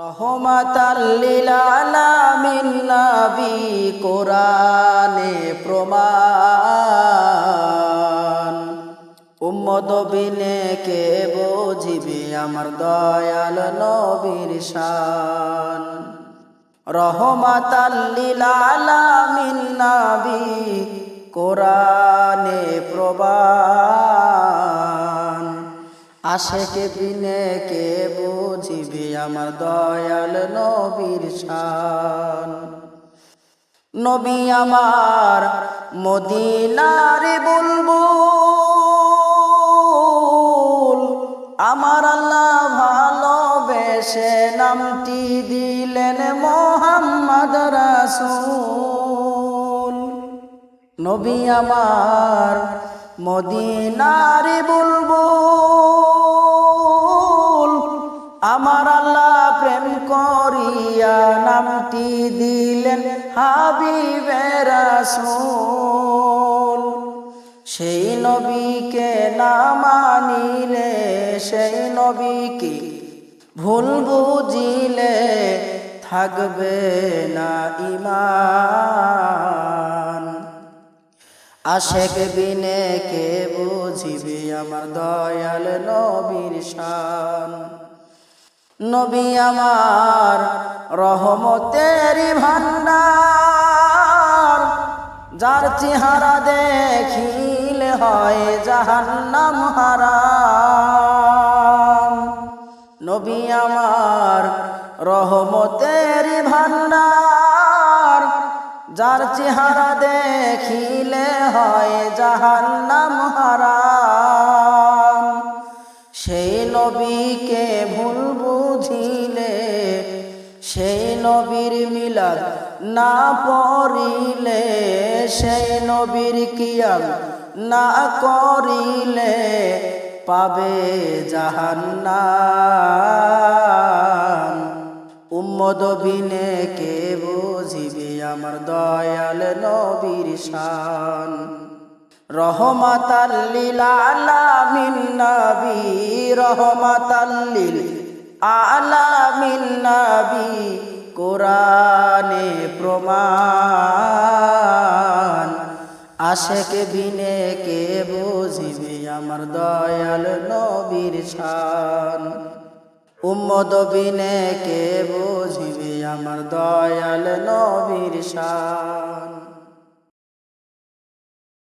রহমাতাল্লিল আলামিন নবী কোরআনে প্রমাণ। উম্মত বিনে কে বুঝিবে আমার দয়াল নবীর শান। রহমাতাল্লিল আলামিন নবী কোরআনে প্রবান আশেকে বিনে কে বুঝিবে আমার দয়াল নবীর শান? নবী আমার মদিনার বুলবুল, আমার আল্লাহ ভালোবেসে নামটি দিলেন মোহাম্মদ রাসূল। নবী আমার মদিনার বুলবুল আমার আল্লাহ প্রেম করিয়া নামটি দিলেন হাবিবে রাসূল। সেই নবীকে না মানিলে, সেই নবীকে ভুল বুঝিলে থাকবে না ইমান আশেক বিনে কে বুঝিবে আমার দয়াল নবীর শান? নবী আমার রহমতের ভান্ডার যার চেহারা দেখিলে হয় জাহান্নাম হারাম। নবী আমার রহমতের ভান্ডার যার চেহারা দেখিলে হয় জাহান্নাম হারাম। নবীর মিলাদ না পড়িলে সেই নবীর কিয়াম না করিলে পাবে জাহান্নাম। উম্মদ বিনে কে বুঝিবে আমার দয়াল নবীর শান। রহমাতাল্লিল আলামিন নবী রহমাতাল্লিল আলামিন নবী কোরআনে প্রমাণ। আশেক বিনে কে বুঝিবে আমার দয়াল নবীর শান? উম্মদ বিনে কে বুঝিবে আমার দয়াল নবীর শান?